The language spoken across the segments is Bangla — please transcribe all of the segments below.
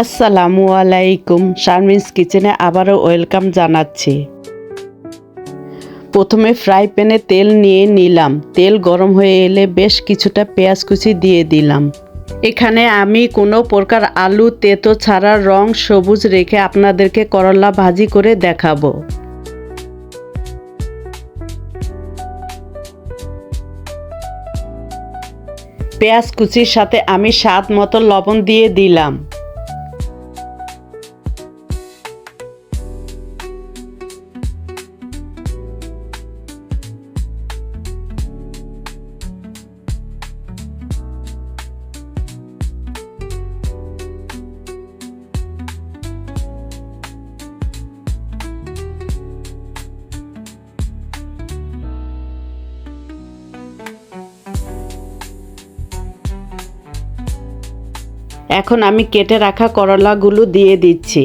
আসসালামু আলাইকুম, শারমিনস কিচেনে আবারও ওয়েলকাম জানাচ্ছি। প্রথমে ফ্রাই প্যানে তেল নিয়ে নিলাম। তেল গরম হয়ে এলে বেশ কিছুটা পেঁয়াজ কুচি দিয়ে দিলাম। এখানে আমি কোনো প্রকার আলু, তেতো ছাড়া রং সবুজ রেখে আপনাদেরকে করলা ভাজি করে দেখাবো। পেঁয়াজ কুচির সাথে আমি স্বাদ মতো লবণ দিয়ে দিলাম। এখন আমি কেটে রাখা করলাগুলো দিয়ে দিচ্ছি।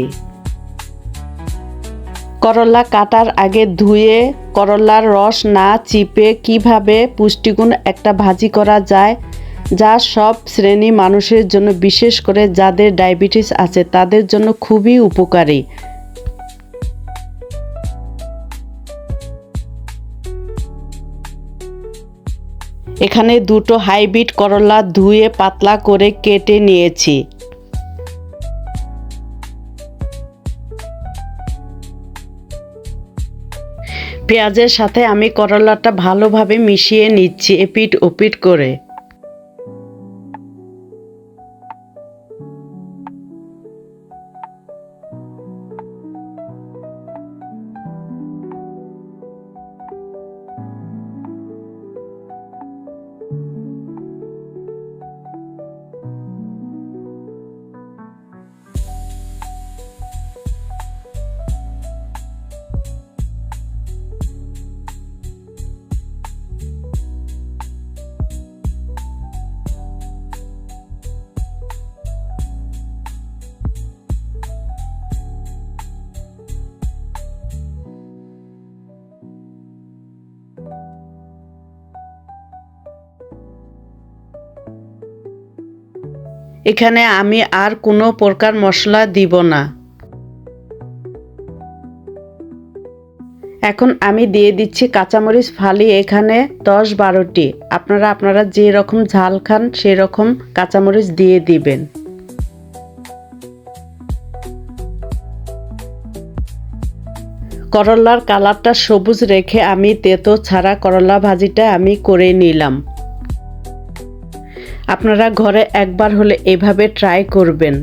করলা কাটার আগে ধুয়ে করলার রস না চিপে কীভাবে পুষ্টিগুণ একটা ভাজি করা যায়, যা সব শ্রেণি মানুষের জন্য বিশেষ করে যাদের ডায়াবেটিস আছে, তাদের জন্য খুবই উপকারী। এখানে দুটো হাইব্রিড করলা ধুয়ে পাতলা করে কেটে নিয়েছি। পেঁয়াজের সাথে আমি করলাটা ভালোভাবে মিশিয়ে নিচ্ছি এপিট ওপিট করে। এখানে আমি আর কোনো প্রকার মশলা দিব না। এখন আমি দিয়ে দিচ্ছি কাঁচামরিচ ফালি এখানে দশ বারোটি আপনারা আপনারা যে রকম ঝাল খান সেরকম কাঁচামরিচ দিয়ে দিবেন। করলার কালারটা সবুজ রেখে আমি তেতো ছাড়া করলা ভাজিটা আমি করে নিলাম। আপনারা ঘরে একবার হলে এভাবে ট্রাই করবেন।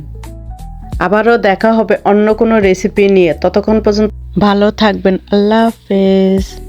আবারও দেখা হবে অন্য কোনো রেসিপি নিয়ে। ততক্ষণ পর্যন্ত ভালো থাকবেন। আল্লাহ হাফেজ।